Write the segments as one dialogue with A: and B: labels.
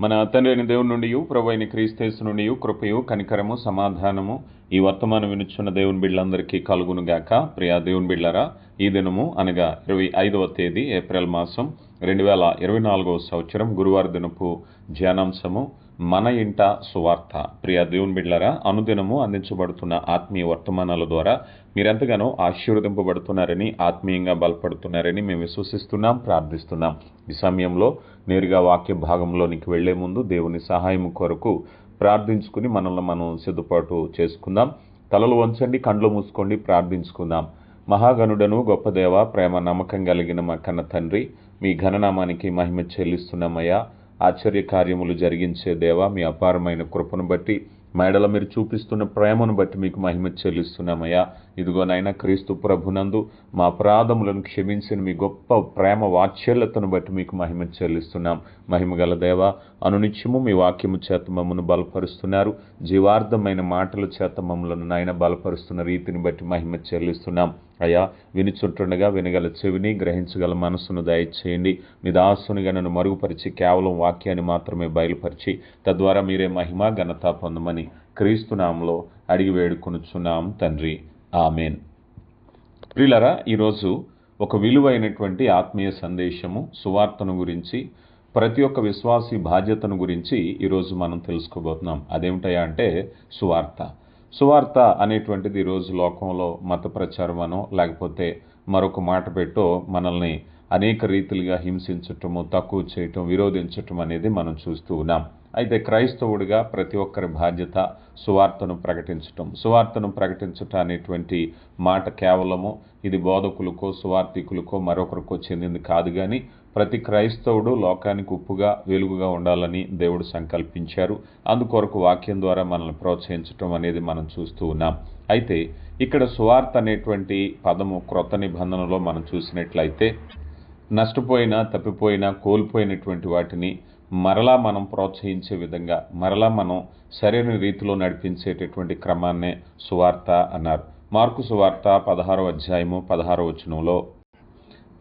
A: మన తండ్రి అయిన దేవుని నుండి ప్రభు అయిన క్రీస్తేసు నుండి కృపయు కనికరము సమాధానము ఈ వర్తమానం వినుచున్న దేవుని బిడ్డలందరికీ కలుగును గాక. ప్రియా దేవుని బిడ్డలారా ఈ దినము అనగా ఇరవై ఐదవ తేదీ ఏప్రిల్ మాసం రెండు వేల ఇరవై నాలుగవ సంవత్సరం గురువార దినపు ధ్యానాంశము. మన ఇంట సువార్త. ప్రియ దేవుని బిడ్లరా అనుదినము అందించబడుతున్న ఆత్మీయ వర్తమానాల ద్వారా మీరెంతగానో ఆశీర్వదింపబడుతున్నారని ఆత్మీయంగా బలపడుతున్నారని మేము విశ్వసిస్తున్నాం ప్రార్థిస్తున్నాం. ఈ సమయంలో నేరుగా వాక్య భాగంలోనికి వెళ్ళే ముందు దేవుని సహాయం కొరకు ప్రార్థించుకుని మనల్ని మనం సిద్ధపాటు చేసుకుందాం. తలలు వంచండి కండ్లు మూసుకోండి ప్రార్థించుకుందాం. మహాగణుడను గొప్ప దేవ ప్రేమ నమ్మకం కలిగిన మా కన్న తండ్రి మీ ఘననామానికి మహిమ చెల్లిస్తున్నామయ్యా. ఆశ్చర్య కార్యములు జరిగించే దేవా మీ అపారమైన కృపను బట్టి మేడల మీరు చూపిస్తున్న ప్రేమను బట్టి మీకు మహిమ చెల్లిస్తున్నామయ్యా. ఇదిగోనైనా క్రీస్తు ప్రభునందు మా అపరాధములను క్షమించిన మీ గొప్ప ప్రేమ వాత్సల్యతను బట్టి మీకు మహిమ చెల్లిస్తున్నాం. మహిమగల దేవ అనునిత్యము మీ వాక్యము చేత మమ్మను బలపరుస్తున్నారు. జీవార్థమైన మాటల చేత మమ్మలను నాయన బలపరుస్తున్న రీతిని బట్టి మహిమ చెల్లిస్తున్నాం. అయ్యా వినిచుంటుండగా వినగల చెవిని గ్రహించగల మనసును దయచేయండి. మీ దాసునిగా నన్ను మరుగుపరిచి కేవలం వాక్యాన్ని మాత్రమే బయలుపరిచి తద్వారా మీరే మహిమ ఘనత పొందమని క్రీస్తునామంలో అడిగి వేడుకొనుచున్నాం తండ్రి. ఆమెన్. ప్రిలరా ఈరోజు ఒక విలువైనటువంటి ఆత్మీయ సందేశము సువార్తను గురించి ప్రతి ఒక్క విశ్వాసి బాధ్యతను గురించి ఈరోజు మనం తెలుసుకోబోతున్నాం. అదేమిటయా అంటే సువార్త. సువార్త అనేటువంటిది ఈరోజు లోకంలో మత ప్రచారం అనో లేకపోతే మరొక మాట పెట్టో మనల్ని అనేక రీతిలుగా హింసించటము తక్కువ చేయటం విరోధించటం అనేది మనం చూస్తూ ఉన్నాం. అయితే క్రైస్తవుడిగా ప్రతి ఒక్కరి బాధ్యత సువార్తను ప్రకటించటం. సువార్తను ప్రకటించటం అనేటువంటి మాట కేవలము ఇది బోధకులకో సువార్థికులకో మరొకరికో చెందింది కాదు కానీ ప్రతి క్రైస్తవుడు లోకానికి ఉప్పుగా వెలుగుగా ఉండాలని దేవుడు సంకల్పించారు. అందుకొరకు వాక్యం ద్వారా మనల్ని ప్రోత్సహించటం అనేది మనం చూస్తూ ఉన్నాం. అయితే ఇక్కడ సువార్త అనేటువంటి పదము క్రొత్త నిబంధనలో మనం చూసినట్లయితే నష్టపోయినా తప్పిపోయిన కోల్పోయినటువంటి వాటిని మరలా మనం ప్రోత్సహించే విధంగా మరలా మనం సరైన రీతిలో నడిపించేటటువంటి క్రమాన్నే సువార్త అన్నారు. మార్కు సువార్త పదహారో అధ్యాయము పదహారో వచనంలో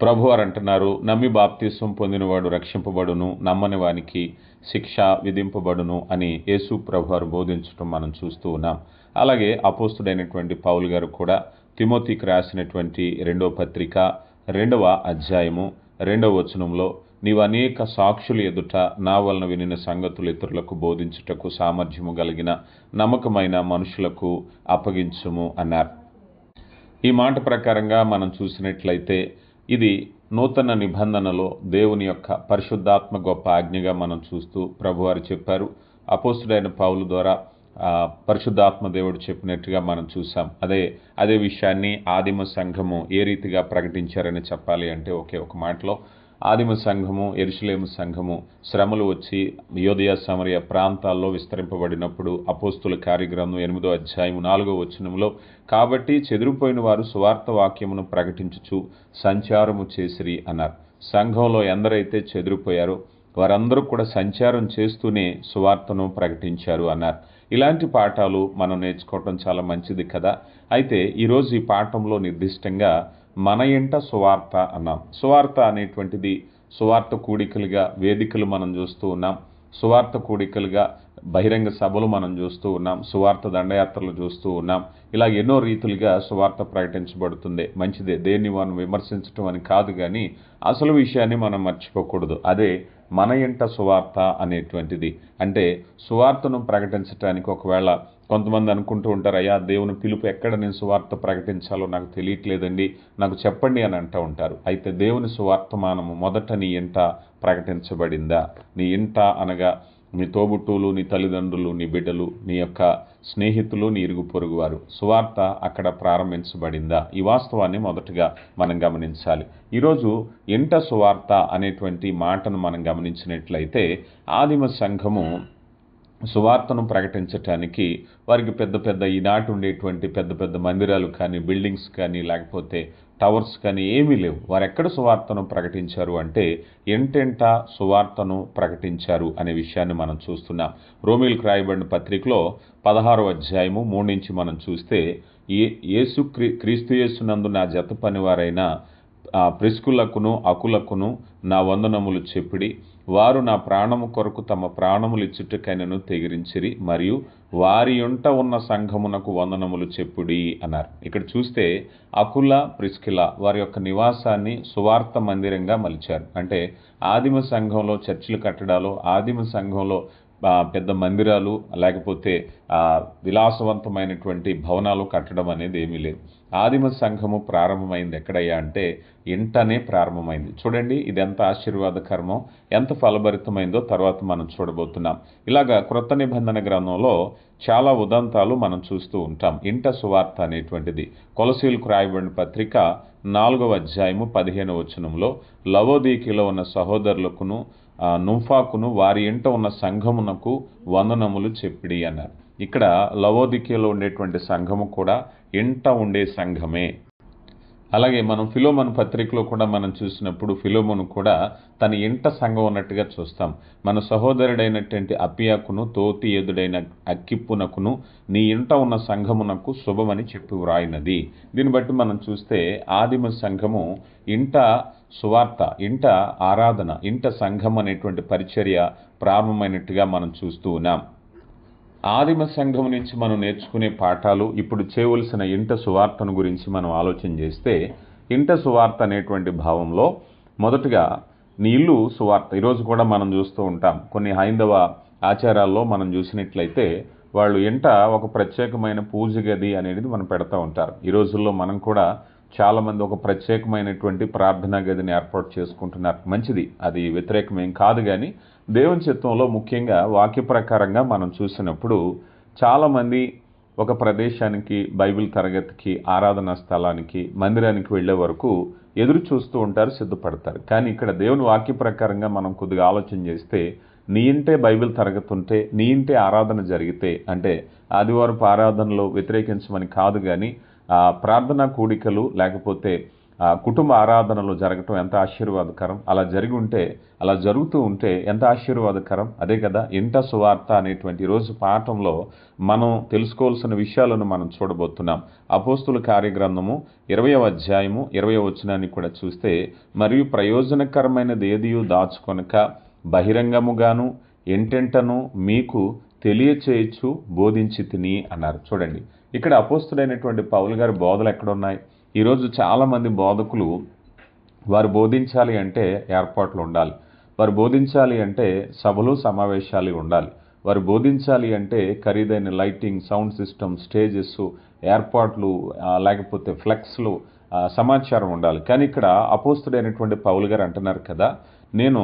A: ప్రభు వారు అంటున్నారు నమ్మి బాప్తీసం పొందినవాడు రక్షింపబడును నమ్మని వానికి శిక్ష విధింపబడును అని యేసు ప్రభు వారు బోధించడం మనం చూస్తూ ఉన్నాం. అలాగే అపోస్తుడైనటువంటి పౌల్ గారు కూడా తిమోతికి రాసినటువంటి రెండవ పత్రిక రెండవ అధ్యాయము రెండవ వచనంలో నీవు అనేక సాక్షులు ఎదుట నా వలన వినిన సంగతులు ఇతరులకు బోధించుటకు సామర్థ్యము కలిగిన నమ్మకమైన మనుషులకు అప్పగించుము అన్నారు. ఈ మాట ప్రకారంగా మనం చూసినట్లయితే ఇది నూతన నిబంధనలో దేవుని యొక్క పరిశుద్ధాత్మ గొప్ప ఆజ్ఞగా మనం చూస్తూ ప్రభువారు చెప్పారు. అపోస్తుడైన పౌలు ద్వారా పరిశుద్ధాత్మ దేవుడు చెప్పినట్టుగా మనం చూసాం. అదే అదే విషయాన్ని ఆదిమ సంఘము ఏ రీతిగా ప్రకటించారని చెప్పాలి అంటే ఒకే ఒక మాటలో ఆదిమ సంఘము ఎరుషులేము సంఘము శ్రమలు వచ్చి యోదయ సమరయ ప్రాంతాల్లో విస్తరింపబడినప్పుడు అపోస్తుల కార్యగ్రంథం ఎనిమిదో అధ్యాయం నాలుగో వచనంలో కాబట్టి చెదిరిపోయిన వారు సువార్త వాక్యమును ప్రకటించుచు సంచారము చేసిరి అన్నారు. సంఘంలో ఎందరైతే చెదిరిపోయారో వారందరూ కూడా సంచారం చేస్తూనే సువార్తను ప్రకటించారు అన్నారు. ఇలాంటి పాఠాలు మనం నేర్చుకోవటం చాలా మంచిది కదా. అయితే ఈరోజు ఈ పాఠంలో నిర్దిష్టంగా మన ఇంట సువార్త అన్నాం. సువార్త అనేటువంటిది సువార్త కూడికలుగా వేదికలు మనం చూస్తూ ఉన్నాం. సువార్త కూడికలుగా బహిరంగ సభలు మనం చూస్తూ ఉన్నాం. సువార్త దండయాత్రలు చూస్తూ ఉన్నాం. ఇలా ఎన్నో రీతులుగా సువార్త ప్రకటించబడుతుంది. మంచిదే. దేన్ని మనం విమర్శించటం అని కాదు కానీ అసలు విషయాన్ని మనం మర్చిపోకూడదు. అదే మన ఇంట సువార్త అనేటువంటిది. అంటే సువార్తను ప్రకటించడానికి ఒకవేళ కొంతమంది అనుకుంటూ ఉంటారు అయ్యా దేవుని పిలుపు ఎక్కడ నేను సువార్త ప్రకటించాలో నాకు తెలియట్లేదండి నాకు చెప్పండి అని అంటూ ఉంటారు. అయితే దేవుని సువార్తమానము మొదట నీ ఇంట ప్రకటించబడిందా? నీ ఇంట అనగా నీ తోబుట్టువులు నీ తల్లిదండ్రులు నీ బిడ్డలు నీ యొక్క స్నేహితులు నీ ఇరుగు పొరుగు వారు సువార్త అక్కడ ప్రారంభించబడిందా? ఈ వాస్తవాన్ని మొదటగా మనం గమనించాలి. ఈరోజు ఇంట సువార్త అనేటువంటి మాటను మనం గమనించినట్లయితే ఆదిమ సంఘము సువార్తను ప్రకటించటానికి వారికి పెద్ద పెద్ద ఈనాటి ఉండేటువంటి పెద్ద పెద్ద మందిరాలు కానీ బిల్డింగ్స్ కానీ లేకపోతే టవర్స్ కానీ ఏమీ లేవు. వారు ఎక్కడ సువార్తను ప్రకటించారు అంటే ఎంటెంట సువార్తను ప్రకటించారు అనే విషయాన్ని మనం చూస్తున్నాం. రోమిల్కి రాయబడిన పత్రికలో పదహారో అధ్యాయము మూడు నుంచి మనం చూస్తే ఏ యేసు క్రీ క్రీస్తు యేసునందు నా జత పనివారైన ప్రిస్కులకును అకులకును నా వందనములు చెప్పిడి. వారు నా ప్రాణము కొరకు తమ ప్రాణములు ఇచ్చుటకైనను తెగిరించిరి మరియు వారి యుంట ఉన్న సంఘమునకు వందనములు చెప్పుడి అన్నారు. ఇక్కడ చూస్తే అకుల ప్రిస్కిల వారి యొక్క నివాసాన్ని సువార్త మందిరంగా మలిచారు. అంటే ఆదిమ సంఘంలో చర్చిలు కట్టడాలు ఆదిమ సంఘంలో పెద్ద మందిరాలు లేకపోతే విలాసవంతమైనటువంటి భవనాలు కట్టడం అనేది ఏమీ లేదు. ఆదిమ సంఘము ప్రారంభమైంది ఎక్కడయ్యా అంటే ఇంటనే ప్రారంభమైంది. చూడండి ఇది ఎంత ఆశీర్వాదకరమో ఎంత ఫలభరితమైందో తర్వాత మనం చూడబోతున్నాం. ఇలాగా క్రొత్త నిబంధన గ్రంథంలో చాలా ఉదంతాలు మనం చూస్తూ ఉంటాం. ఇంట సువార్త అనేటువంటిది. కొలసీలకు రాయబడిన పత్రిక నాలుగవ అధ్యాయము పదిహేను వచనంలో లవోదీకిలో ఉన్న సహోదరులకును నుంఫాకును వారి ఇంట ఉన్న సంఘమునకు వందనములు చెప్పిడి అన్నారు. ఇక్కడ లవోదికలో ఉండేటువంటి సంఘము కూడా ఇంట ఉండే సంఘమే. అలాగే మనం ఫిలోమన్ పత్రికలో కూడా మనం చూసినప్పుడు ఫిలోమన్ కూడా తన ఇంట సంఘం ఉన్నట్టుగా చూస్తాం. మన సహోదరుడైనటువంటి అపియాకును తోతి ఎదుడైన అక్కిప్పునకును నీ ఇంట ఉన్న సంఘమునకు శుభమని చెప్పి వ్రాయినది. దీన్ని బట్టి మనం చూస్తే ఆదిమ సంఘము ఇంట సువార్త ఇంట ఆరాధన ఇంట సంఘం అనేటువంటి పరిచర్య ప్రారంభమైనట్టుగా మనం చూస్తూ ఉన్నాం. ఆదిమ సంఘం నుంచి మనం నేర్చుకునే పాఠాలు ఇప్పుడు చేయవలసిన ఇంట సువార్తను గురించి మనం ఆలోచన చేస్తే ఇంట సువార్త అనేటువంటి భావంలో మొదటగా నీ ఇల్లు సువార్త ఈరోజు కూడా మనం చూస్తూ ఉంటాం. కొన్ని హైందవ ఆచారాల్లో మనం చూసినట్లయితే వాళ్ళు ఇంట ఒక ప్రత్యేకమైన పూజ గది అనేది మనం పెడతా ఉంటారు. ఈ రోజుల్లో మనం కూడా చాలామంది ఒక ప్రత్యేకమైనటువంటి ప్రార్థనా గదిని ఏర్పాటు చేసుకుంటున్నారు. మంచిది. అది వ్యతిరేకమేం కాదు కానీ దేవుని చిత్తంలో ముఖ్యంగా వాక్య ప్రకారంగా మనం చూసినప్పుడు చాలామంది ఒక ప్రదేశానికి బైబిల్ తరగతికి ఆరాధనా స్థలానికి మందిరానికి వెళ్ళే వరకు ఎదురు చూస్తూ ఉంటారు సిద్ధపడతారు. కానీ ఇక్కడ దేవుని వాక్య ప్రకారంగా మనం కొద్దిగా ఆలోచన చేస్తే నీ ఇంటే బైబిల్ తరగతి ఉంటే నీ ఇంటే ఆరాధన జరిగితే అంటే ఆదివారపు ఆరాధనలో వ్యతిరేకించమని కాదు కానీ ప్రార్థనా కూడికలు లేకపోతే కుటుంబ ఆరాధనలు జరగటం ఎంత ఆశీర్వాదకరం? అలా జరిగి ఉంటే అలా జరుగుతూ ఉంటే ఎంత ఆశీర్వాదకరం? అదే కదా ఇంట సువార్త అనేటువంటి రోజు పాఠంలో మనం తెలుసుకోవాల్సిన విషయాలను మనం చూడబోతున్నాం. అపోస్తుల కార్యగ్రంథము ఇరవై అధ్యాయము ఇరవై వచనాన్ని కూడా చూస్తే మరియు ప్రయోజనకరమైనది ఏదియు దాచుకొనక బహిరంగముగాను ఎంటెంటను మీకు తెలియచేయచ్చు బోధించి తిని అన్నారు. చూడండి ఇక్కడ అపోస్తుడైనటువంటి పౌలు గారి బోధలు ఎక్కడున్నాయి? ఈరోజు చాలామంది బోధకులు వారు బోధించాలి అంటే ఏర్పాట్లు ఉండాలి. వారు బోధించాలి అంటే సభలు సమావేశాలు ఉండాలి. వారు బోధించాలి అంటే ఖరీదైన లైటింగ్ సౌండ్ సిస్టమ్ స్టేజెస్ ఏర్పాట్లు లేకపోతే ఫ్లెక్స్లు సమాచారం ఉండాలి. కానీ ఇక్కడ అపోస్తుడైనటువంటి పౌలు గారు అంటున్నారు కదా నేను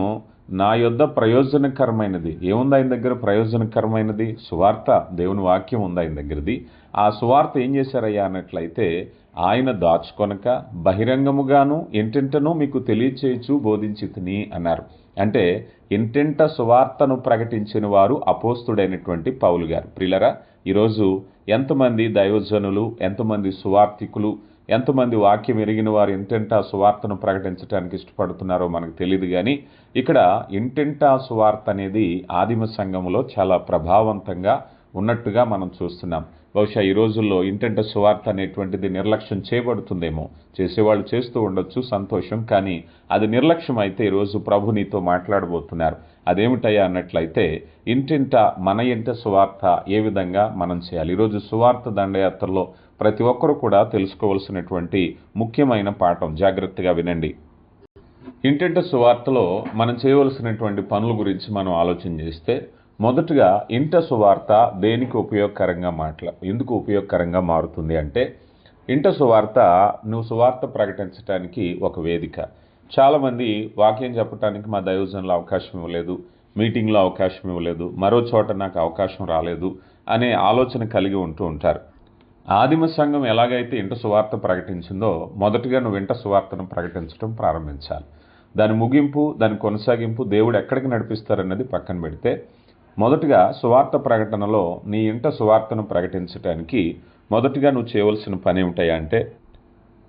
A: నా యొద్ద ప్రయోజనకరమైనది. ఏముంది ఆయన దగ్గర? ప్రయోజనకరమైనది? సువార్త. దేవుని వాక్యం ఉంది ఆయన దగ్గరది. ఆ సువార్త ఏం చేశారయ్యా అన్నట్లయితే ఆయన దాచుకొనక బహిరంగముగాను ఇంటింటను మీకు తెలియచేయచ్చు బోధించి తిని అన్నారు. అంటే ఇంటింట సువార్తను ప్రకటించిన వారు అపోస్తుడైనటువంటి పౌలు గారు. ప్రిలరా ఈరోజు ఎంతమంది దైవజనులు ఎంతమంది సువార్థికులు ఎంతమంది వాక్యం ఎరిగిన వారు ఇంటింటా సువార్తను ప్రకటించడానికి ఇష్టపడుతున్నారో మనకు తెలియదు కానీ ఇక్కడ ఇంటింటా సువార్త అనేది ఆదిమ సంఘంలో చాలా ప్రభావవంతంగా ఉన్నట్టుగా మనం చూస్తున్నాం. బహుశా ఈ రోజుల్లో ఇంటెంట సువార్త అనేటువంటిది నిర్లక్ష్యం చేయబడుతుందేమో. చేసేవాళ్ళు చేస్తూ ఉండొచ్చు సంతోషం కానీ అది నిర్లక్ష్యం అయితే ఈరోజు ప్రభు నీతో మాట్లాడబోతున్నారు. అదేమిటయ్యా అన్నట్లయితే ఇంటింట మన ఇంట సువార్త ఏ విధంగా మనం చేయాలి? ఈరోజు సువార్త దండయాత్రలో ప్రతి ఒక్కరూ కూడా తెలుసుకోవాల్సినటువంటి ముఖ్యమైన పాఠం. జాగ్రత్తగా వినండి. ఇంటింట సువార్తలో మనం చేయవలసినటువంటి పనుల గురించి మనం ఆలోచన చేస్తే మొదటగా ఇంట సువార్త దేనికి ఉపయోగకరంగా మాట్లా ఎందుకు ఉపయోగకరంగా మారుతుంది అంటే ఇంట సువార్త నువ్వు సువార్త ప్రకటించడానికి ఒక వేదిక. చాలామంది వాక్యం చెప్పడానికి మా దయోజనంలో అవకాశం ఇవ్వలేదు మీటింగ్లో అవకాశం ఇవ్వలేదు మరో చోట నాకు అవకాశం రాలేదు అనే ఆలోచన కలిగి ఉంటూ ఉంటారు. ఆదిమ సంఘం ఎలాగైతే ఇంట సువార్త ప్రకటించిందో మొదటగా నువ్వు ఇంట సువార్తను ప్రకటించడం ప్రారంభించాలి. దాని ముగింపు దాని కొనసాగింపు దేవుడు ఎక్కడికి నడిపిస్తారన్నది పక్కన పెడితే మొదటగా సువార్త ప్రకటనలో నీ ఇంట సువార్తను ప్రకటించడానికి మొదటిగా నువ్వు చేయవలసిన పని ఏమిటాయా అంటే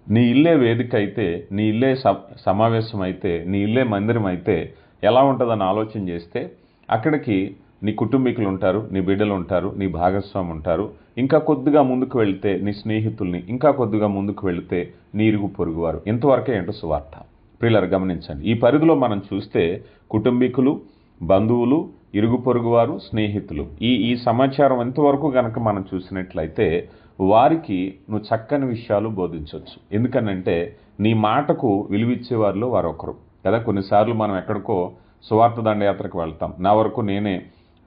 A: నీ ఇల్లే వేదిక అయితే నీ ఇల్లే స- సమావేశం అయితే నీ ఇల్లే మందిరం అయితే ఎలా ఉంటుందని ఆలోచన చేస్తే అక్కడికి నీ కుటుంబీకులు ఉంటారు నీ బిడ్డలు ఉంటారు నీ భాగస్వామి ఉంటారు. ఇంకా కొద్దిగా ముందుకు వెళితే నీ స్నేహితుల్ని ఇంకా కొద్దిగా ముందుకు వెళితే నీ ఇరుగు పొరుగువారు. ఇంతవరకే ఏంటో సువార్త. ప్రిల్లర్ గమనించండి. ఈ పరిధిలో మనం చూస్తే కుటుంబీకులు బంధువులు ఇరుగు పొరుగువారు స్నేహితులు. ఈ ఈ సమాచారం ఎంతవరకు కనుక మనం చూసినట్లయితే వారికి నువ్వు చక్కని విషయాలు బోధించవచ్చు ఎందుకనంటే నీ మాటకు విలువిచ్చేవారిలో వారొకరు. కదా కొన్నిసార్లు మనం ఎక్కడికో సువార్త దండయాత్రకు వెళ్తాం. నా వరకు నేనే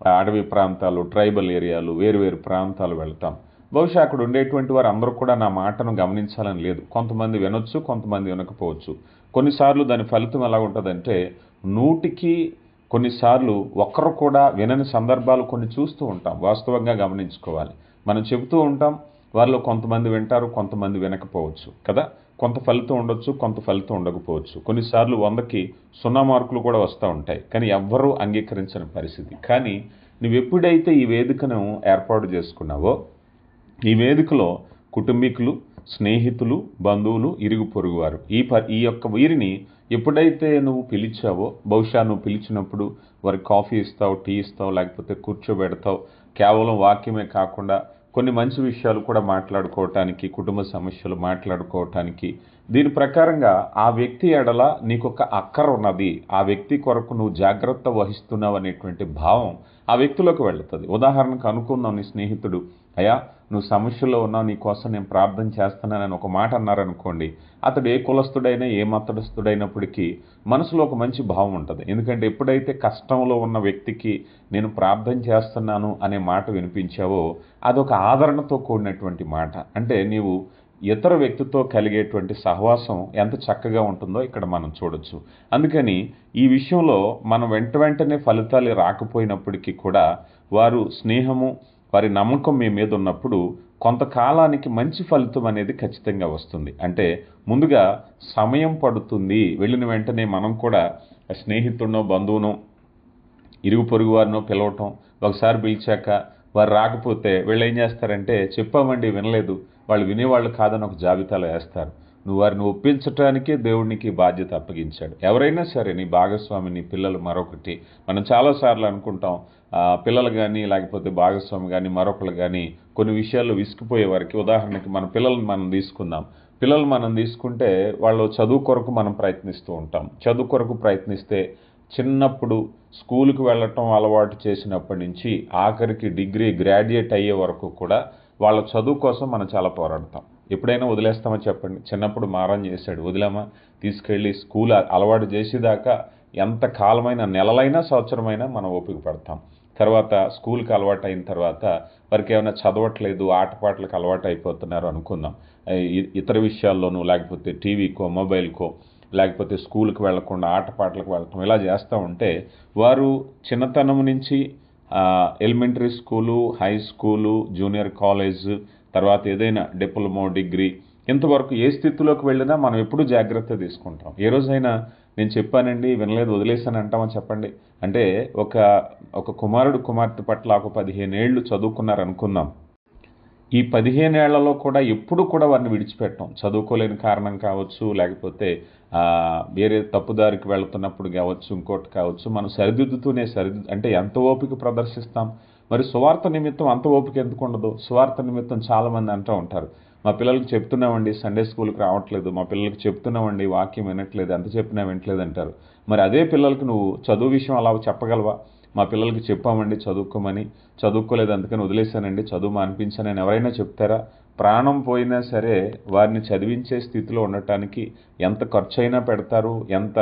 A: అడవి ప్రాంతాలు ట్రైబల్ ఏరియాలు వేరు వేరు ప్రాంతాలు వెళ్తాం. బహుశా అక్కడ ఉండేటువంటి వారు అందరూ కూడా నా మాటను గమనించాలని లేదు. కొంతమంది వినొచ్చు కొంతమంది వినకపోవచ్చు. కొన్నిసార్లు దాని ఫలితం ఎలా ఉంటుందంటే నూటికి కొన్నిసార్లు ఒక్కరు కూడా వినని సందర్భాలు కొన్ని చూస్తూ ఉంటాం. వాస్తవంగా గమనించుకోవాలి. మనం చెబుతూ ఉంటాం వాళ్ళు కొంతమంది వింటారు కొంతమంది వినకపోవచ్చు కదా? కొంత ఫలితం ఉండొచ్చు కొంత ఫలితం ఉండకపోవచ్చు. కొన్నిసార్లు వందకి సున్నా మార్కులు కూడా వస్తూ ఉంటాయి. కానీ ఎవ్వరూ అంగీకరించని పరిస్థితి. కానీ నువ్వు ఎప్పుడైతే ఈ వేదికను ఏర్పాటు చేసుకున్నావో ఈ వేదికలో కుటుంబీకులు స్నేహితులు బంధువులు ఇరుగు పొరుగువారు. ఈ ప ఈ యొక్క వీరిని ఎప్పుడైతే నువ్వు పిలిచావో బహుశా నువ్వు పిలిచినప్పుడు వారికి కాఫీ ఇస్తావు టీ ఇస్తావు లేకపోతే కూర్చోబెడతావు కేవలం వాక్యమే కాకుండా కొన్ని మంచి విషయాలు కూడా మాట్లాడుకోవటానికి కుటుంబ సమస్యలు మాట్లాడుకోవటానికి దీని ప్రకారంగా ఆ వ్యక్తి ఎడల నీకు ఒక అక్కర ఉన్నది. ఆ వ్యక్తి కొరకు నువ్వు జాగ్రత్త వహిస్తున్నావు అనేటువంటి భావం ఆ వ్యక్తిలోకి వెళుతుంది. ఉదాహరణకు అనుకుందాం నీ స్నేహితుడు. అయ్యా నువ్వు సమస్యలో ఉన్నావు నీ కోసం నేను ప్రార్థన చేస్తున్నానని ఒక మాట అన్నారనుకోండి అతడు ఏ కులస్తుడైనా ఏ మతస్థుడైనప్పటికీ మనసులో ఒక మంచి భావం ఉంటుంది. ఎందుకంటే ఎప్పుడైతే కష్టంలో ఉన్న వ్యక్తికి నేను ప్రార్థన చేస్తున్నాను అనే మాట వినిపించావో అదొక ఆదరణతో కూడినటువంటి మాట. అంటే నీవు ఇతర వ్యక్తితో కలిగేటువంటి సహవాసం ఎంత చక్కగా ఉంటుందో ఇక్కడ మనం చూడొచ్చు. అందుకని ఈ విషయంలో మనం వెంట వెంటనే ఫలితాలు రాకపోయినప్పటికీ కూడా వారు స్నేహము వారి నమ్మకం మీ మీద ఉన్నప్పుడు కొంతకాలానికి మంచి ఫలితం అనేది ఖచ్చితంగా వస్తుంది. అంటే ముందుగా సమయం పడుతుంది. వెళ్ళిన వెంటనే మనం కూడా స్నేహితుడినో బంధువునో ఇరుగు పొరుగు వారినో పిలవటం ఒకసారి పిలిచాక వారు రాకపోతే వీళ్ళు ఏం చేస్తారంటే చెప్పామండి వినలేదు. వాళ్ళు వినేవాళ్ళు కాదని ఒక జాబితాలో వేస్తారు. నువ్వు వారిని ఒప్పించటానికే దేవుడికి బాధ్యత అప్పగించాడు. ఎవరైనా సరే నీ భాగస్వామి నీ పిల్లలు మరొకటి. మనం చాలాసార్లు అనుకుంటాం పిల్లలు కానీ లేకపోతే భాగస్వామి కానీ మరొకరు కానీ కొన్ని విషయాల్లో విసిగిపోయే వారికి ఉదాహరణకి మన పిల్లల్ని మనం తీసుకుందాం. పిల్లలు మనం తీసుకుంటే వాళ్ళు చదువు కొరకు మనం ప్రయత్నిస్తూ ఉంటాం. చదువు కొరకు ప్రయత్నిస్తే చిన్నప్పుడు స్కూల్కి వెళ్ళటం అలవాటు చేసినప్పటి నుంచి ఆఖరికి డిగ్రీ గ్రాడ్యుయేట్ అయ్యే వరకు కూడా వాళ్ళ చదువు కోసం మనం చాలా పోరాడతాం. ఎప్పుడైనా వదిలేస్తామా చెప్పండి? చిన్నప్పుడు మారం చేశాడు. వదిలామా? తీసుకెళ్ళి స్కూల్ అలవాటు చేసేదాకా ఎంత కాలమైన నెలలైనా సంవత్సరమైనా మనం ఓపిక పడతాం. తర్వాత స్కూల్కి అలవాటు అయిన తర్వాత వారికి ఏమైనా చదవట్లేదు ఆటపాటలకు అలవాటు అయిపోతున్నారు అనుకుందాం. ఇతర విషయాల్లోనూ లేకపోతే టీవీకో మొబైల్కో లేకపోతే స్కూల్కి వెళ్ళకుండా ఆటపాటలకు వెళ్ళటం ఇలా చేస్తూ ఉంటే వారు చిన్నతనం నుంచి elementary school high school junior college తర్వాత ఏదైనా డిప్లొమో డిగ్రీ ఇంతవరకు ఏ స్థితిలోకి వెళ్ళినా మనం ఎప్పుడూ జాగ్రత్త తీసుకుంటాం. ఏ రోజైనా నేను చెప్పానండి వినలేదు వదిలేసాను అంటామా చెప్పండి? అంటే ఒక ఒక కుమారుడు కుమార్తె పట్ల ఒక పదిహేను ఏళ్ళు చదువుకున్నారు అనుకుందాం ఈ పదిహేనేళ్ళలో కూడా ఎప్పుడు కూడా వారిని విడిచిపెట్టం. చదువుకోలేని కారణం కావచ్చు లేకపోతే వేరే తప్పుదారికి వెళ్తున్నప్పుడు కావచ్చు ఇంకోటి కావచ్చు మనం సరిదిద్దుతూనే సరిది అంటే ఎంత ఓపిక ప్రదర్శిస్తాం? మరి సువార్త నిమిత్తం అంత ఓపిక ఎందుకు ఉండదు? సువార్త నిమిత్తం చాలామంది అంటూ ఉంటారు. మా పిల్లలకి చెప్తున్నామండి సండే స్కూల్కి రావట్లేదు. మా పిల్లలకి చెప్తున్నామండి వాక్యం వినట్లేదు ఎంత చెప్పినా వినట్లేదు అంటారు. మరి అదే పిల్లలకి నువ్వు చదువు విషయం అలా చెప్పగలవా? మా పిల్లలకి చెప్పామండి చదువుకోమని. చదువుకోలేదు అందుకని వదిలేశానండి చదువు మానిపించానని ఎవరైనా చెప్తారా? ప్రాణం పోయినా సరే వారిని చదివించే స్థితిలో ఉండటానికి ఎంత ఖర్చైనా పెడతారు ఎంత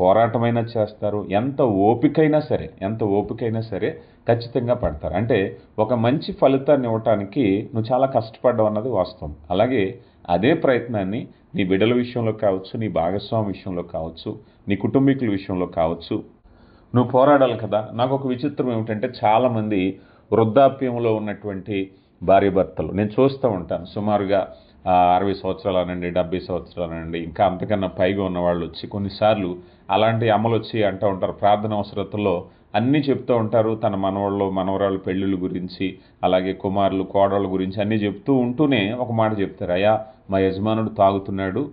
A: పోరాటమైనా చేస్తారు ఎంత ఓపికైనా సరే ఎంత ఓపికైనా సరే ఖచ్చితంగా పడతారు. అంటే ఒక మంచి ఫలితాన్ని ఇవ్వటానికి నువ్వు చాలా కష్టపడ్డావు అన్నది వాస్తవం. అలాగే అదే ప్రయత్నాన్ని నీ బిడ్డల విషయంలో కావచ్చు నీ భాగస్వామి విషయంలో కావచ్చు నీ కుటుంబీకుల విషయంలో కావచ్చు. నువ్వు పోరాడాలి కదా. నాకు ఒక విచిత్రం ఏమిటంటే చాలామంది వృద్ధాప్యంలో ఉన్నటువంటి భార్య భర్తలు. నేను చూస్తూ ఉంటాను. సుమారుగా అరవై అరవై సంవత్సరాలనండి డెబ్బై సంవత్సరాలనండి. ఇంకా అంతకన్నా పైగా ఉన్న వాళ్ళు వచ్చి కొన్నిసార్లు అలాంటి అమ్మలు వచ్చి అంటూ ఉంటారు. ప్రార్థన అవసరతలో అన్నీ చెప్తూ ఉంటారు. తన మనవాళ్ళు మనవరాళ్ళు పెళ్ళిళ్ళ గురించి అలాగే కుమారులు కోడళ్ళ గురించి అన్నీ చెప్తూ ఉంటూనే ఒక మాట చెప్తారు. అయ్యా మా యజమానుడు తాగుతున్నాడు.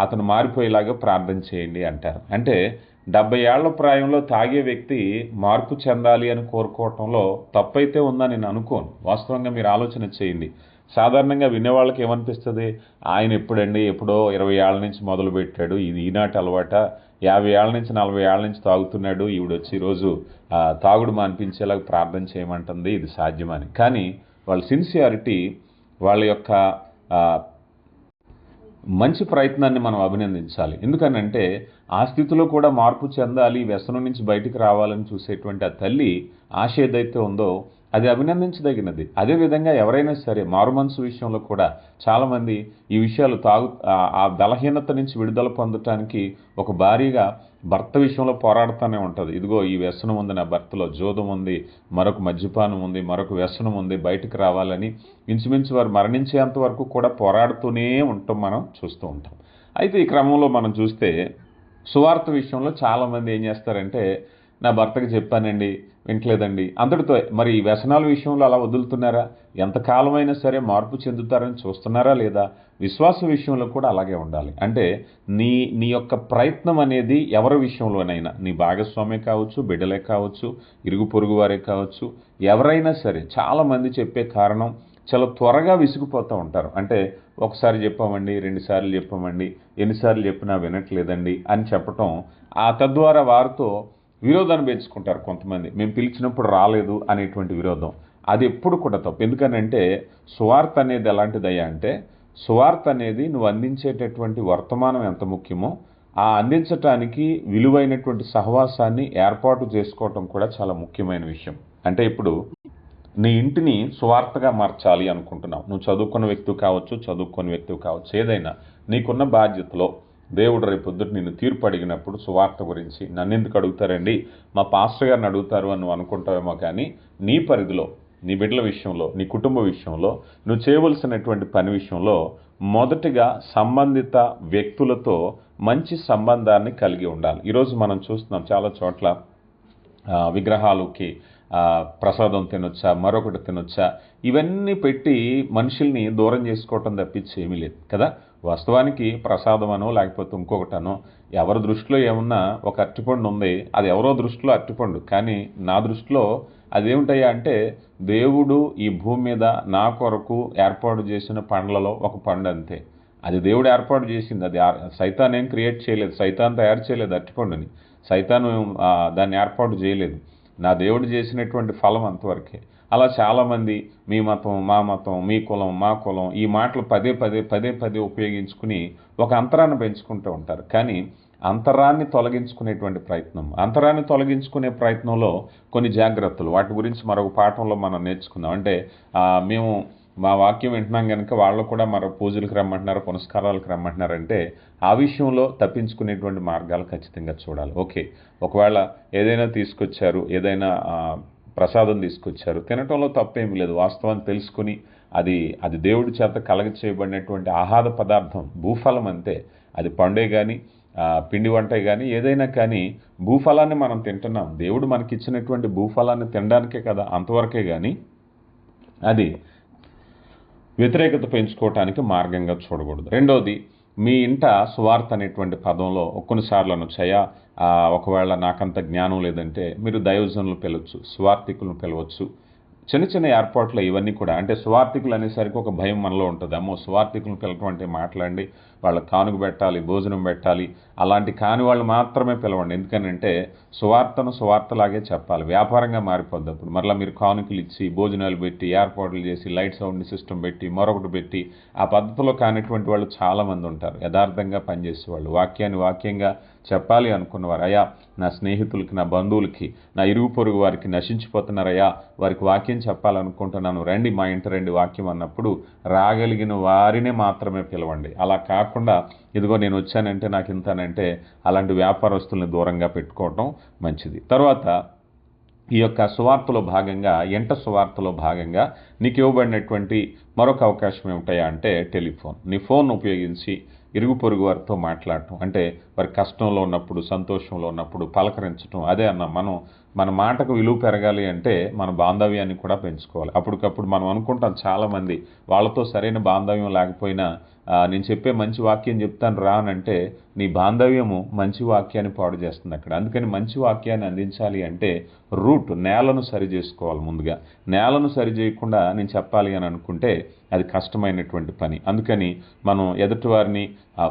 A: అతను మారిపోయేలాగా ప్రార్థన చేయండి అంటారు. అంటే డెబ్బై ఏళ్ళ ప్రాయంలో తాగే వ్యక్తి మార్పు చెందాలి అని కోరుకోవటంలో తప్పైతే ఉందని నేను అనుకోను. వాస్తవంగా మీరు ఆలోచన చేయండి. సాధారణంగా వినేవాళ్ళకి ఏమనిపిస్తుంది? ఆయన ఎప్పుడండి ఎప్పుడో ఇరవై ఏళ్ళ నుంచి మొదలు పెట్టాడు ఇది ఈనాటి అలవాట. యాభై ఏళ్ళ నుంచి నలభై ఏళ్ళ నుంచి తాగుతున్నాడు. ఈవిడ వచ్చి ఈరోజు తాగుడు మానిపించేలాగా ప్రార్థన చేయమంటుంది. ఇది సాధ్యమని. కానీ వాళ్ళ సిన్సియారిటీ వాళ్ళ యొక్క మంచి ప్రయత్నాన్ని మనం అభినందించాలి. ఎందుకనంటే ఆ స్థితిలో కూడా మార్పు చెందాలి వ్యసనం నుంచి బయటికి రావాలని చూసేటువంటి ఆ తల్లి ఆశ ఏదైతే ఉందో అది అభినందించదగినది. అదేవిధంగా ఎవరైనా సరే మారు మనసు విషయంలో కూడా చాలామంది ఈ విషయాలు తాగు ఆ బలహీనత నుంచి విడుదల పొందటానికి ఒక భారీగా భర్త విషయంలో పోరాడుతూనే ఉంటుంది. ఇదిగో ఈ వ్యసనం ఉంది నా భర్తలో జోదం ఉంది మరొక మద్యపానం ఉంది మరొక వ్యసనం ఉంది బయటకు రావాలని ఇంచుమించు వారు మరణించేంత వరకు కూడా పోరాడుతూనే ఉంటాం మనం చూస్తూ ఉంటాం. అయితే ఈ క్రమంలో మనం చూస్తే సువార్త విషయంలో చాలామంది ఏం చేస్తారంటే నా భర్తకి చెప్పానండి వింటలేదండి అంతటితో మరి ఈ వ్యసనాల విషయంలో అలా వదులుతున్నారా? ఎంతకాలమైనా సరే మార్పు చెందుతారని చూస్తున్నారా లేదా? విశ్వాస విషయంలో కూడా అలాగే ఉండాలి. అంటే నీ నీ యొక్క ప్రయత్నం అనేది ఎవరి విషయంలోనైనా నీ భాగస్వామే కావచ్చు బిడ్డలే కావచ్చు ఇరుగు పొరుగు వారే కావచ్చు ఎవరైనా సరే చాలామంది చెప్పే కారణం చాలా త్వరగా విసిగిపోతూ ఉంటారు. అంటే ఒకసారి చెప్పామండి రెండుసార్లు చెప్పామండి ఎన్నిసార్లు చెప్పినా వినట్లేదండి అని చెప్పటం ఆ తద్వారా వారితో విరోధాన్ని పెంచుకుంటారు కొంతమంది. మేము పిలిచినప్పుడు రాలేదు అనేటువంటి విరోధం. అది ఎప్పుడు కూడా తప్పు. ఎందుకనంటే సువార్త అనేది ఎలాంటిదయ్యా అంటే సువార్త అనేది నువ్వు అందించేటటువంటి వర్తమానం ఎంత ముఖ్యమో ఆ అందించటానికి విలువైనటువంటి సహవాసాన్ని ఏర్పాటు చేసుకోవటం కూడా చాలా ముఖ్యమైన విషయం. అంటే ఇప్పుడు నీ ఇంటిని సువార్తగా మార్చాలి అనుకుంటున్నావు. నువ్వు చదువుకున్న వ్యక్తి కావచ్చు చదువుకున్న వ్యక్తి కావచ్చు ఏదైనా నీకున్న బాధ్యతలో దేవుడు రేపు పొద్దుట నిన్ను తీర్పు అడిగినప్పుడు సువార్త గురించి నన్ను ఎందుకు అడుగుతారండి? మా పాస్టర్ గారిని అడుగుతారు అని నువ్వు అనుకుంటావేమో కానీ నీ పరిధిలో నీ బిడ్డల విషయంలో నీ కుటుంబ విషయంలో నువ్వు చేయవలసినటువంటి పని విషయంలో మొదటిగా సంబంధిత వ్యక్తులతో మంచి సంబంధాన్ని కలిగి ఉండాలి. ఈరోజు మనం చూస్తున్నాం చాలా చోట్ల విగ్రహాలకి ప్రసాదం తినొచ్చా మరొకటి తినొచ్చా ఇవన్నీ పెట్టి మనుషుల్ని దూరం చేసుకోవటం తప్పించి ఏమీ లేదు కదా? వాస్తవానికి ప్రసాదం అనో లేకపోతే ఇంకొకటనో ఎవరి దృష్టిలో ఏమన్నా ఒక అరటిపండు ఉంది అది ఎవరో దృష్టిలో అరటిపండు కానీ నా దృష్టిలో అదేమిటయ్యా అంటే దేవుడు ఈ భూమి మీద నా కొరకు ఏర్పాటు చేసిన పండ్లలో ఒక పండు అంతే. అది దేవుడు ఏర్పాటు చేసింది. అది సైతాన్ ఏం క్రియేట్ చేయలేదు. సైతాన్ తయారు చేయలేదు అరటిపండుని సైతాను దాన్ని ఏర్పాటు చేయలేదు. నా దేవుడు చేసినటువంటి ఫలం అంతవరకే. అలా చాలామంది మీ మతం మా మతం మీ కులం మా కులం ఈ మాటలు పదే పదే పదే పదే ఉపయోగించుకుని ఒక అంతరాన్ని పెంచుకుంటూ ఉంటారు. కానీ అంతరాన్ని తొలగించుకునేటువంటి ప్రయత్నం. అంతరాన్ని తొలగించుకునే ప్రయత్నంలో కొన్ని జాగ్రత్తలు. వాటి గురించి మరొక పాఠంలో మనం నేర్చుకుందాం. అంటే మేము మా వాక్యం వింటున్నాం కనుక వాళ్ళు కూడా మరో పూజలకు రమ్మంటున్నారు పునస్కారాలకు రమ్మంటున్నారు అంటే ఆ విషయంలో తప్పించుకునేటువంటి మార్గాలు ఖచ్చితంగా చూడాలి. ఓకే. ఒకవేళ ఏదైనా తీసుకొచ్చారు ఏదైనా ప్రసాదం తీసుకొచ్చారు తినటంలో తప్పేమీ లేదు. వాస్తవాన్ని తెలుసుకుని అది అది దేవుడి చేత కలగ చేయబడినటువంటి ఆహార పదార్థం భూఫలం అంతే. అది పండే కానీ పిండి వంటే కానీ ఏదైనా కానీ భూఫలాన్ని మనం తింటున్నాం. దేవుడు మనకిచ్చినటువంటి భూఫలాన్ని తినడానికే కదా అంతవరకే కానీ అది వ్యతిరేకత పెంచుకోవటానికి మార్గంగా చూడకూడదు. రెండవది మీ ఇంట స్వార్థ అనేటువంటి పదంలో కొన్నిసార్లు అనొచ్చాయా ఒకవేళ నాకంత జ్ఞానం లేదంటే మీరు దైవజనులు పిలవచ్చు స్వార్థికులను పిలవచ్చు. చిన్న చిన్న ఏర్పాట్లు ఇవన్నీ కూడా అంటే స్వార్థికులు అనేసరికి ఒక భయం మనలో ఉంటుంది. అమ్మో స్వార్థికులను పిలవటం అంటే మాట్లాడి వాళ్ళకి కానుక పెట్టాలి భోజనం పెట్టాలి. అలాంటి కాని వాళ్ళు మాత్రమే పిలవండి. ఎందుకనంటే సువార్తను సువార్తలాగే చెప్పాలి. వ్యాపారంగా మారిపోద్ది అప్పుడు. మరలా మీరు కానుకలు ఇచ్చి భోజనాలు పెట్టి ఏర్పాట్లు చేసి లైట్ సౌండ్ సిస్టమ్ పెట్టి మరొకటి పెట్టి ఆ పద్ధతిలో కానిటువంటి వాళ్ళు చాలామంది ఉంటారు. యథార్థంగా పనిచేసే వాళ్ళు వాక్యాన్ని వాక్యంగా చెప్పాలి అనుకున్నవారు. అయ్యా నా స్నేహితులకి నా బంధువులకి నా ఇరుగు పొరుగు వారికి నశించిపోతున్నారయ్యా. వారికి వాక్యం చెప్పాలనుకుంటున్నాను. రండి మా ఇంటి రండి వాక్యం అన్నప్పుడు రాగలిగిన వారినే మాత్రమే పిలవండి. అలా కాకుండా ఇదిగో నేను వచ్చానంటే నాకు ఇంతనంటే అలాంటి వ్యాపారస్తుల్ని దూరంగా పెట్టుకోవటం మంచిది. తర్వాత ఈ యొక్క సువార్తలో భాగంగా ఎంట సువార్తలో భాగంగా నీకు ఇవ్వబడినటువంటి మరొక అవకాశం ఏమిటాయా అంటే టెలిఫోన్. నీ ఫోన్ ఉపయోగించి ఇరుగు పొరుగు వారితో మాట్లాడటం. అంటే వారి కష్టంలో ఉన్నప్పుడు సంతోషంలో ఉన్నప్పుడు పలకరించడం అదే అన్న మనం మన మాటకు విలువ పెరగాలి అంటే మన బాంధవ్యాన్ని కూడా పెంచుకోవాలి. అప్పటికప్పుడు మనం అనుకుంటాం చాలామంది వాళ్ళతో సరైన బాంధవ్యం లేకపోయినా నేను చెప్పే మంచి వాక్యం చెప్తాను రా అని అంటే నీ బాంధవ్యము మంచి వాక్యాన్ని పాడు చేస్తుంది అక్కడ. అందుకని మంచి వాక్యాన్ని అందించాలి అంటే రూట్ నేలను సరి చేసుకోవాలి ముందుగా. నేలను సరి చేయకుండా నేను చెప్పాలి అని అనుకుంటే అది కష్టమైనటువంటి పని. అందుకని మనం ఎదుటివారిని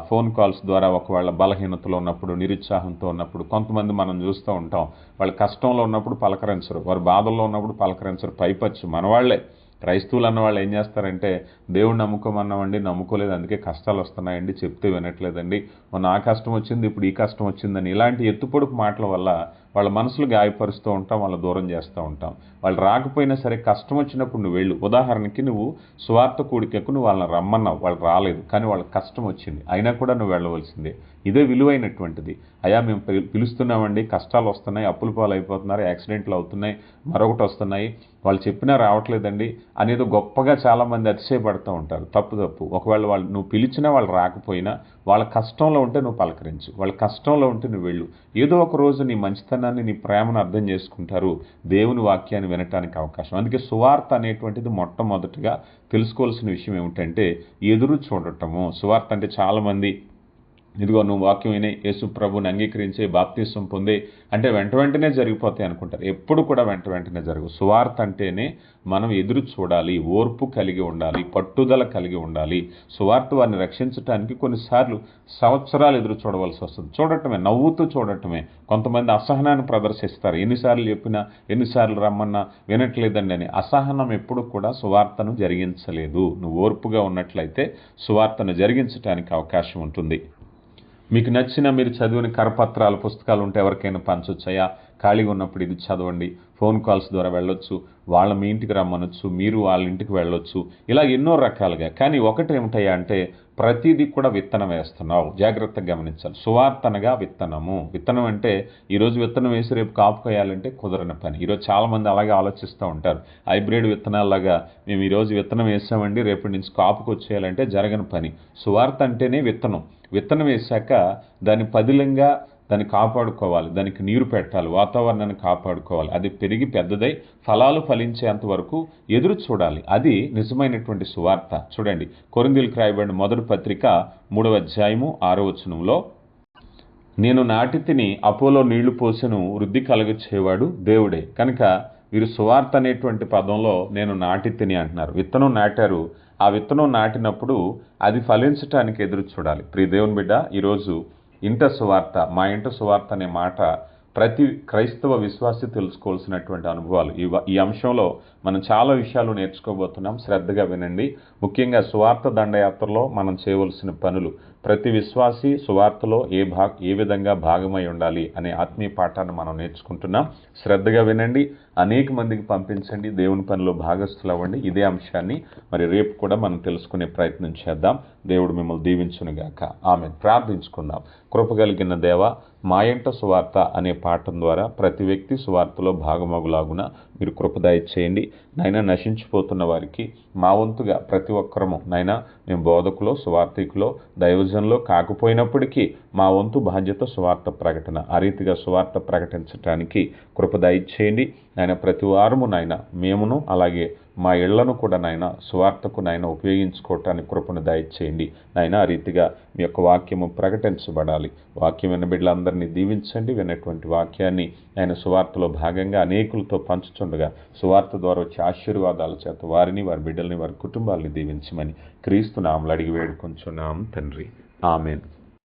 A: ఫోన్ కాల్స్ ద్వారా ఒకవేళ బలహీనతలో ఉన్నప్పుడు నిరుత్సాహంతో ఉన్నప్పుడు కొంతమంది మనం చూస్తూ ఉంటాం వాళ్ళు కష్టంలో ఉన్నప్పుడు పలకరించరు వారు బాధల్లో ఉన్నప్పుడు పలకరించరు పైపచ్చు మనవాళ్ళే. క్రైస్తవులు అన్న వాళ్ళు ఏం చేస్తారంటే దేవుడు నమ్ముకోమన్నామండి నమ్ముకోలేదు అందుకే కష్టాలు వస్తున్నాయండి చెప్తే వినట్లేదండి. మొన్న ఆ కష్టం వచ్చింది ఇప్పుడు ఈ కష్టం వచ్చిందని ఇలాంటి ఎత్తుపొడుపు మాటల వల్ల వాళ్ళ మనసులు గాయపరుస్తూ ఉంటాం వాళ్ళ దూరం చేస్తూ ఉంటాం. వాళ్ళు రాకపోయినా సరే కష్టం వచ్చినప్పుడు నువ్వు వెళ్ళు. ఉదాహరణకి నువ్వు స్వార్థ కూడికకు నువ్వు వాళ్ళని రమ్మన్నావు. వాళ్ళు రాలేదు కానీ వాళ్ళకి కష్టం వచ్చింది. అయినా కూడా నువ్వు వెళ్ళవలసిందే. ఇదే విలువైనటువంటిది. అయా మేము పిలు- పిలుస్తున్నామండి. కష్టాలు వస్తున్నాయి అప్పుల పాలు అయిపోతున్నారు యాక్సిడెంట్లు అవుతున్నాయి మరొకటి వస్తున్నాయి. వాళ్ళు చెప్పినా రావట్లేదండి అనేది గొప్పగా చాలామంది అతిశయపడుతూ ఉంటారు. తప్పు తప్పు. ఒకవేళ వాళ్ళు నువ్వు పిలిచినా వాళ్ళు రాకపోయినా వాళ్ళ కష్టంలో ఉంటే నువ్వు పలకరించు. వాళ్ళ కష్టంలో ఉంటే నువ్వు వెళ్ళు. ఏదో ఒక రోజు నీ మంచితనాన్ని నీ ప్రేమను అర్థం చేసుకుంటారు దేవుని వాక్యాన్ని వినటానికి అవకాశం. అందుకే సువార్త అనేటువంటిది మొట్టమొదటిగా తెలుసుకోవాల్సిన విషయం ఏమిటంటే ఎదురు చూడటము. సువార్త అంటే చాలామంది ఇదిగో నువ్వు వాక్యం వినే యేసు ప్రభుని అంగీకరించే బాప్తీసం పొందే. అంటే వెంట వెంటనే జరిగిపోతాయి అనుకుంటారు. ఎప్పుడు కూడా వెంట వెంటనే జరగవు. సువార్త అంటేనే మనం ఎదురు చూడాలి ఓర్పు కలిగి ఉండాలి పట్టుదల కలిగి ఉండాలి. సువార్త వారిని రక్షించడానికి కొన్నిసార్లు సంవత్సరాలు ఎదురు చూడవలసి వస్తుంది. చూడటమే నవ్వుతూ చూడటమే. కొంతమంది అసహనాన్ని ప్రదర్శిస్తారు. ఎన్నిసార్లు చెప్పినా ఎన్నిసార్లు రమ్మన్నా వినట్లేదండి అని. అసహనం ఎప్పుడు కూడా సువార్తను జరిగించలేదు. నువ్వు ఓర్పుగా ఉన్నట్లయితే సువార్తను జరిగించడానికి అవకాశం ఉంటుంది. మీకు నచ్చిన మీరు చదివిన కరపత్రాలు పుస్తకాలు ఉంటే ఎవరికైనా పంచొచ్చాయా ఖాళీగా ఉన్నప్పుడు ఇది చదవండి. ఫోన్ కాల్స్ ద్వారా వెళ్ళొచ్చు. వాళ్ళ మీ ఇంటికి రమ్మనొచ్చు. మీరు వాళ్ళ ఇంటికి వెళ్ళొచ్చు. ఇలా ఎన్నో రకాలుగా. కానీ ఒకటి ఏమిటయ్యా అంటే ప్రతిదీ కూడా విత్తనం వేస్తున్నావు. జాగ్రత్తగా గమనించాలి. సువార్తనగా విత్తనము. విత్తనం అంటే ఈరోజు విత్తనం వేసి రేపు కాపు కోయాలంటే కుదరని పని. ఈరోజు చాలామంది అలాగే ఆలోచిస్తూ ఉంటారు. హైబ్రిడ్ విత్తనాల్లాగా మేము ఈరోజు విత్తనం వేసామండి రేపటి నుంచి కాపుకు వచ్చేయాలంటే జరగని పని. సువార్త అంటేనే విత్తనం. విత్తనం వేశాక దాన్ని పదిలంగా దాన్ని కాపాడుకోవాలి. దానికి నీరు పెట్టాలి. వాతావరణాన్ని కాపాడుకోవాలి. అది పెరిగి పెద్దదై ఫలాలు ఫలించేంత వరకు ఎదురు చూడాలి. అది నిజమైనటువంటి సువార్త. చూడండి. కొరిందీలకు రాయబడిన మొదటి పత్రిక మూడవ అధ్యాయము ఆరో వచనంలో నేను నాటి తిని అపోలో నీళ్ళు పోసెను వృద్ధి కలగచేవాడు దేవుడే. కనుక వీరు సువార్త అనేటువంటి పదంలో నేను నాటి తిని అంటున్నారు. విత్తనం నాటారు. ఆ విత్తనం నాటినప్పుడు అది ఫలించటానికి ఎదురు చూడాలి. ప్రియ దేవుని బిడ్డ ఈరోజు ఇంట సువార్త మా ఇంట సువార్త అనే మాట ప్రతి క్రైస్తవ విశ్వాసి తెలుసుకోవాల్సినటువంటి అనుభవాలు. ఈ ఈ అంశంలో మనం చాలా విషయాలు నేర్చుకోబోతున్నాం. శ్రద్ధగా వినండి. ముఖ్యంగా సువార్త దండయాత్రలో మనం చేయవలసిన పనులు. ప్రతి విశ్వాసి సువార్తలో ఏ భా ఏ విధంగా భాగమై ఉండాలి అనే ఆత్మీయ పాఠాన్ని మనం నేర్చుకుంటున్నాం. శ్రద్ధగా వినండి అనేక మందికి పంపించండి దేవుని పనిలో భాగస్థులు అవ్వండి ఇదే అంశాన్ని మరి రేపు కూడా మనం తెలుసుకునే ప్రయత్నం చేద్దాం. దేవుడు మిమ్మల్ని దీవించునుగాక. ఆమె ప్రార్థించుకుందాం. కృపగలిగిన దేవ మా ఇంట సువార్త అనే పాఠం ద్వారా ప్రతి వ్యక్తి సువార్తలో భాగమగులాగున మీరు కృపదాయ చేయండి నైనా నశించిపోతున్న వారికి మా వంతుగా ప్రతి ఒక్కరము నైనా మేము బోధకులో సువార్థికులో దైవజంలో కాకపోయినప్పటికీ మా వంతు బాధ్యత సువార్త ప్రకటన. ఆ రీతిగా సువార్త ప్రకటించడానికి కృపదాయి చేయండి నాయన ప్రతి వారము నాయన మేమును అలాగే మా ఇళ్ళను కూడా నాయన సువార్తకు నాయన ఉపయోగించుకోవటానికి కృపను దయచేయండి. నాయన ఆ రీతిగా మీ యొక్క వాక్యము ప్రకటించబడాలి. వాక్యం విన్న బిడ్డలందరినీ దీవించండి. విన్నటువంటి వాక్యాన్ని ఆయన సువార్తలో భాగంగా అనేకులతో పంచుచుండగా సువార్త ద్వారా వచ్చే ఆశీర్వాదాల చేత వారిని వారి బిడ్డల్ని వారి కుటుంబాలని దీవించమని క్రీస్తు నామలు అడిగి వేడుకొంచున్నాం తండ్రి. ఆమెను.